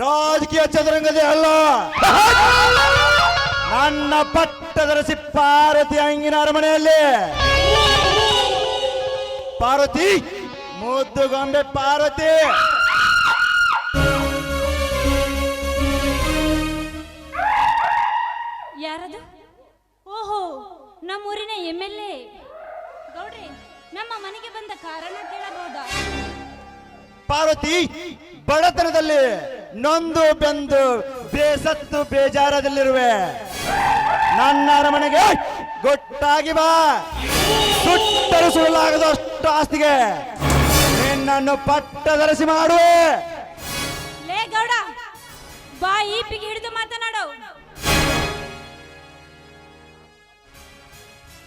ರಾಜಕೀಯ ಚದುರಂಗದೇ ಅಲ್ಲ ನನ್ನ ಪಟ್ಟದರಸಿ ಪಾರ್ವತಿ ಅಂಗಿನ ಅರಮನೆಯಲ್ಲಿ. ಪಾರ್ವತಿ ಮುದ್ದು ಗೊಂಬೆ ಪಾರ್ವತಿ. ಯಾರದು? ಓಹೋ ನಮ್ಮೂರಿನ ಎಂ ಎಲ್ ಎ. ಗೌಡ್ರಿ ನಮ್ಮ ಮನೆಗೆ ಬಂದ ಕಾರಣ ಕೇಳಬಹುದಾ? ಪಾರ್ವತಿ ಬಡತನದಲ್ಲಿ. ನೊಂದು ಬೆಂದು ಬೇಸತ್ತು ಬೇಜಾರದಲ್ಲಿರುವೆ. ನನ್ನ ಅರಮನೆಗೆ ಗೊಟ್ಟಾಗಿ ಬಾ. ಸುಟ್ಟರು ಸುಳ್ಳಾಗದಷ್ಟು ಆಸ್ತಿಗೆ. ನಿನ್ನನ್ನು ಪಟ್ಟದರಸಿ ಮಾಡುವೆ. ಲೇ ಗೌಡ ಬಾ ಈಪಿಗೆ ಹಿಡಿದು ಮಾತನಾಡು.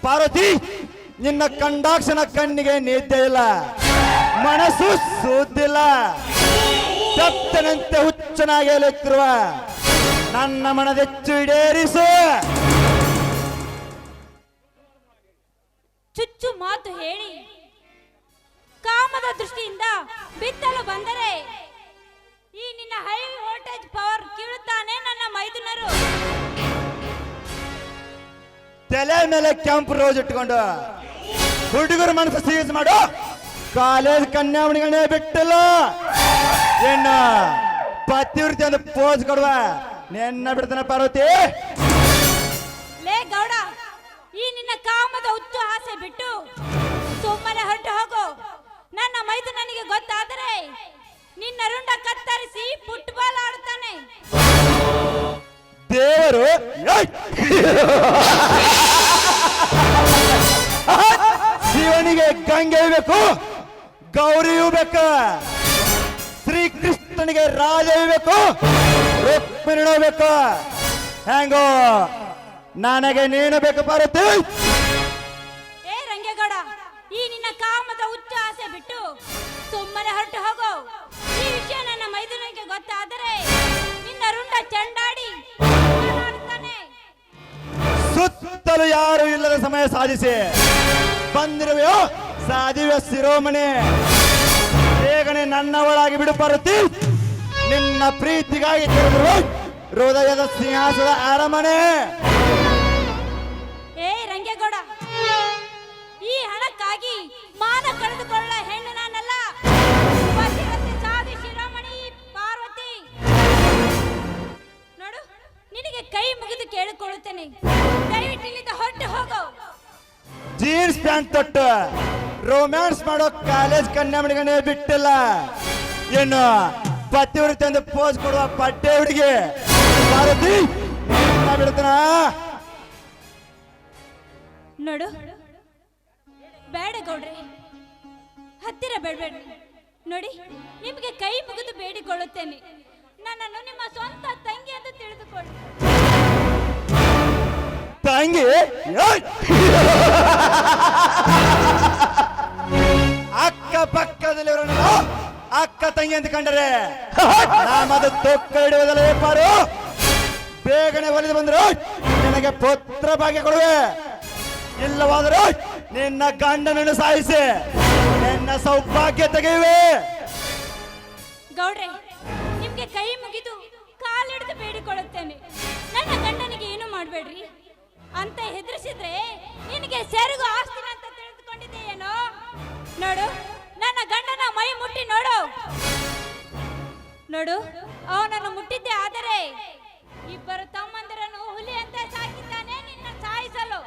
ಪಾರ್ವತಿ ನಿನ್ನ ಕಂಡಾಕ್ಷಣ ಕಣ್ಣಿಗೆ ನಿದ್ದೆ ಇಲ್ಲ. ಮನಸ್ಸು ಸುದ್ದಿಲ್ಲ. ತಪ್ಪನಂತೆ ಹುಚ್ಚನಾಗಿ ಹೇಳುತ್ತಿರುವ ನನ್ನ ಮನದೆಚ್ಚು ಈಡೇರಿಸು. ಚುಚ್ಚು ಮಾತು ಹೇಳಿ. ಕಾಮದ ದೃಷ್ಟಿಯಿಂದ ಬಿತ್ತಲು ಬಂದರೆ ಈ ನಿನ್ನ ಹೈ ವೋಲ್ಟೇಜ್ ಪವರ್ ಕೀಳುತ್ತಾನೆ ನನ್ನ ಮೈದುನರು. ತಲೆ ಮೇಲೆ ಕೆಂಪು ರೋಜ್ ಇಟ್ಕೊಂಡು ಹುಡುಗರು ಮನಸ್ಸು ಸೀಸ್ ಮಾಡು. ಕಾಲೇಜ್ ಕನ್ಯಾಮಣಿಗಳನ್ನೇ ಬಿಟ್ಟಿಲ್ಲ. ಇನ್ನು ಪತಿವೃತ್ತಿ ಒಂದು ಪೋಸ್ ಕೊಡುವ. ನಿನ್ನ ಬಿಡ್ತಾನೆ ಪಾರ್ವತಿ. ಲೇ ಗೌಡ ಈ ನಿನ್ನ ಕಾಮದ ಹುಚ್ಚು ಆಸೆ ಬಿಟ್ಟು ಸುಮ್ಮನೆ ಹೊರಟು ಹೋಗು. ನನ್ನ ಮೈದು ನನಗೆ ಗೊತ್ತಾದರೆ ನಿನ್ನ ರುಂಡ ಕತ್ತರಿಸಿ ಫುಟ್ಬಾಲ್ ಆಡ್ತಾನೆ. ದೇವರು ಏಯ್! ಶಿವನಿಗೆ ಗಂಗೆ ಬೇಕು ಗೌರಿಯೂ ಬೇಕು. ಶ್ರೀಕೃಷ್ಣನಿಗೆ ರಾಜ ಇರಬೇಕು. ರುಕ್ಮಿಣಬೇಕು ಬೇಕು ಹೆಂಗೋ ನನಗೆ ನೀನು ಬೇಕು ಪಾರ್ವತಿ. ಏ ರಂಗೇಗೌಡ ಈ ನಿನ್ನ ಕಾಮದ ಹುಚ್ಚ ಆಸೆ ಬಿಟ್ಟು ಸುಮ್ಮನೆ ಹೊರಟು ಹೋಗೋ. ಈ ವಿಷಯ ನನ್ನ ಮೈದುನಿಗೆ ಗೊತ್ತಾದರೆ ನಿನ್ನ ರುಂಡ ಚಂಡಾಡಿ ಸುತ್ತಲೂ ಯಾರು ಇಲ್ಲದ ಸಮಯ ಸಾಧಿಸಿ. ಬಂದಿರುವೆಯೋ ಸಾಧಿವೆ ಶಿರೋಮಣಿ. ಬೇಗನೆ ನನ್ನವಳಾಗಿ ಬಿಡು ಪಾರ್ವತಿ ನಿನ್ನ ಪ್ರೀತಿಗಾಗಿ ತೆರೆದಿರುವ ಹೃದಯದ ಸಿಂಹಾಸದ ಅರಮನೆ. ಏ ರಂಗೇಗೌಡ ಈ ಹಣಕ್ಕಾಗಿ ಮಾನ ಕಳೆದುಕೊಳ್ಳ ಹೆಣ್ಣು ನಾನಲ್ಲ. ಶಿರೋಮಣಿ ಪಾರ್ವತಿ. ನೋಡು ನಿನಗೆ ಕೈ ಮುಗಿದು ಕೇಳಿಕೊಳ್ಳುತ್ತೇನೆ. ದಯವಿಟ್ಟು ಇಲ್ಲಿಂದ ಹೊರಟು ಹೋಗು. ಜೀನ್ಸ್ ಪ್ಯಾಂಟ್ ತೊಟ್ಟು. ರೊಮ್ಯಾನ್ಸ್ ಮಾಡೋ ಕಾಲೇಜ್ ಕನ್ಯಾಮಣಿಗನೇ ಬಿಟ್ಟಿಲ್ಲ. ಇನ್ನು ಹುಡುಗಿ ಅಂದ್ರೆ ಪೋಸ್ ಕೊಡುವ ಪಟ್ಟೆ ಹುಡುಗಿ ಭಾರತಿ ಬಿಡ್ತಾನ ನೋಡು. ಬೇಡ ಗೌಡ್ರಿ. ಹತ್ತಿರ ಬೇಡಬೇಡ ನೋಡಿ ನಿಮಗೆ ಕೈ ಮುಗಿದು ಬೇಡಿಕೊಳ್ಳುತ್ತೇನೆ. ನನ್ನನ್ನು ನಿಮ್ಮ ಸ್ವಂತ ತಂಗಿ ಎಂದು ತಿಳಿದುಕೊಳ್ಳಿ. ತಂಗಿ? ಅಕ್ಕ ತಂಗಿ ಅಂತ ಕಂಡರೆ ನಾಮದು ತೊಕ್ಕ ಇಡುವುದಲ್ಲ ಪಾರು? ಬೇಗನೆ ಒಲಿದು ಬಂದ್ರು ನಿನಗೆ ಪುತ್ರ ಭಾಗ್ಯ ಕೊಡುವೆ. ಇಲ್ಲವಾದರೂ ನಿನ್ನ ಗಂಡನನ್ನು ಸಾಯಿಸಿ ನಿನ್ನ ಸೌಭಾಗ್ಯ ತೆಗೆಯುವೆ. ಗೌಡ್ರೆ ನಿಮ್ಗೆ ಕೈ ಮುಗಿದು ಕಾಲಿಡಿದು ಬೇಡಿಕೊಳ್ಳುತ್ತೇನೆ. ನನ್ನ ಗಂಡನಿಗೆ ಏನು ಮಾಡಬೇಡ್ರಿ? ಅಂತ ಹೆದರಿಸಿದ್ರೆ ನಿನಗೆ ಸೆರಗು ಆಸ್ತಿ ಅಂತ ತಿಳಿದುಕೊಂಡಿದೆಯೇನೋ ನೋಡು ನನ್ನ ಗಂಡನ ಮೈ ಮುಟ್ಟಿ ನೋಡು. ನೋಡು, ಅವನನ್ನು ಮುಟ್ಟಿದ್ದೆ ಆದರೆ ಇಬ್ಬರು ತಮ್ಮಂದಿರನ್ನು ಹುಲಿಯಂತೆ ಸಾಕಿದ್ದಾನೆ ನಿನ್ನ ಸಾಯಿಸಲು.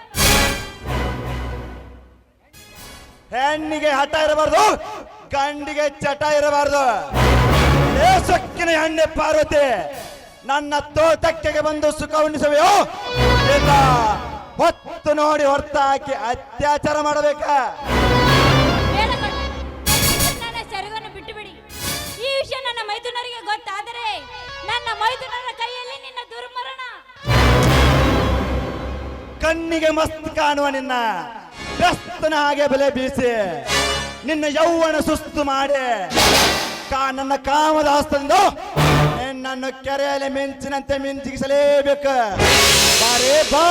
ಹೆಣ್ಣಿಗೆ ಹಠ ಇರಬಾರ್ದು, ಗಂಡಿಗೆ ಚಟ ಇರಬಾರ್ದು. ಸೊಕ್ಕಿನ ಹೆಣ್ಣೆ ಪಾರ್ವತಿ, ನನ್ನ ತೋಟಕ್ಕೆ ಬಂದು ಸುಖ ಉಣಿಸವೆಯೋ ಹೊತ್ತು ನೋಡಿ ಹೊರತಾಕಿ ಅತ್ಯಾಚಾರ ಮಾಡಬೇಕಾ? ಮೈದುನರ ಕೈಯಲ್ಲಿ ನಿನ್ನ ದುರ್ಮರಣ. ಕಣ್ಣಿಗೆ ಮಸ್ತ್ ಕಾಣುವ ನಿನ್ನ ಬೆಸ್ತನ ಹಾಗೆ ಬೆಲೆ ಬೀಸಿ ನಿನ್ನ ಯೌವನ ಸುಸ್ತು ಮಾಡಿ ಕಾ ನನ್ನ ಕಾಮದ ಹಸ್ತದಿಂದ ನನ್ನನ್ನು ಕೆರೆಯಲ್ಲಿ ಮಿಂಚಿನಂತೆ ಮಿಂಚಿಗಿಸಲೇಬೇಕು. ಬಾರೇ ಬಾ.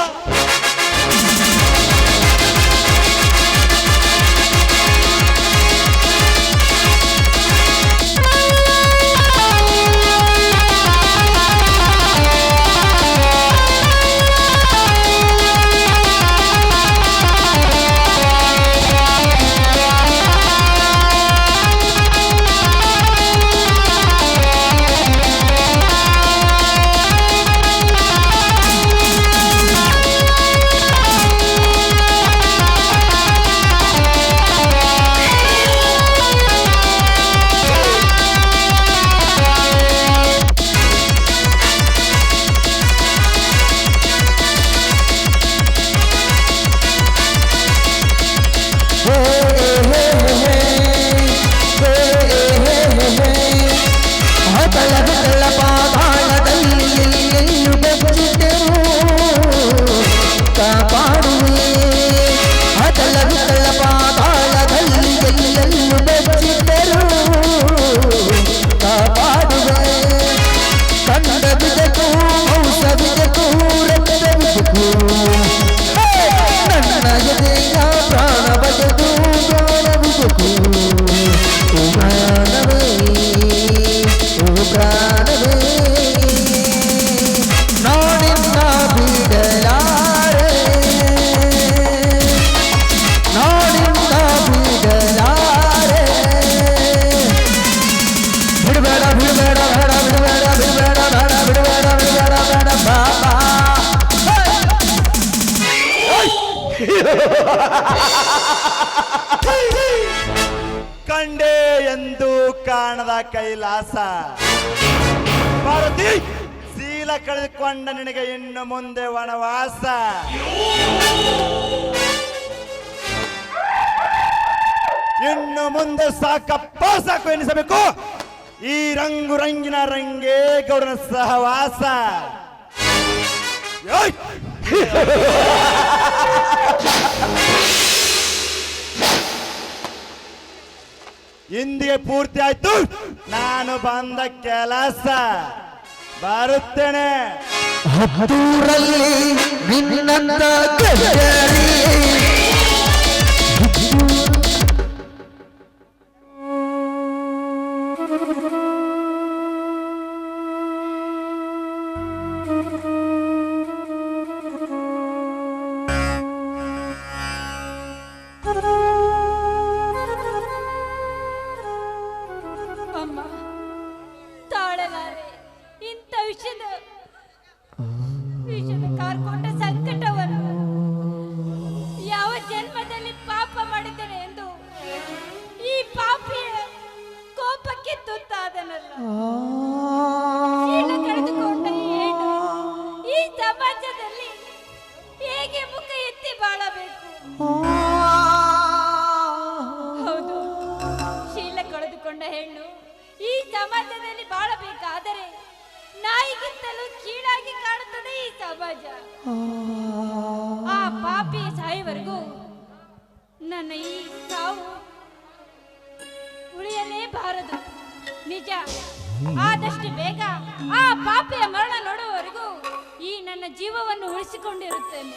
ಕಂಡೇ ಎಂದು ಕಾಣದ ಕೈಲಾಸ. ಭಾರತಿ ಶೀಲ ಕಳೆದುಕೊಂಡ ನಿನಗೆ ಇನ್ನು ಮುಂದೆ ವನವಾಸ. ಇನ್ನು ಮುಂದೆ ಸಾಕಪ್ಪ, ಸಾಕು ಎನಿಸಬೇಕು. ಈ ರಂಗು ರಂಗಿನ ರಂಗೇ ಗೌಡನ ಸಹವಾಸ! ಇಂದಿಗೆ ಪೂರ್ತಿ ಆಯ್ತು. ನಾನು ಬಂದ ಕೆಲಸ ಬರುತ್ತೇನೆ. ಹತ್ತೂರಲ್ಲಿ ನಿನ್ನಂತ ಕಚೇರಿ. ಸಮಾಜದಲ್ಲಿ ಬಾಳಬೇಕಾದರೆ ನಾಯಿಗಿಂತಲೂ ಕೀಳಾಗಿ ಕಾಣುತ್ತದೆ ಈ ಸಮಾಜ. ಆ ಪಾಪಿ ಸಾಯಿವರೆಗೂ ನನ್ನ ಈ ಸಾವು ಉಳಿಯಲೇಬಾರದು. ನಿಜ, ಆದಷ್ಟು ಬೇಗ ಆ ಪಾಪಿಯ ಮರಣ ನೋಡುವವರೆಗೂ ಈ ನನ್ನ ಜೀವವನ್ನು ಉಳಿಸಿಕೊಂಡಿರುತ್ತೇನೆ.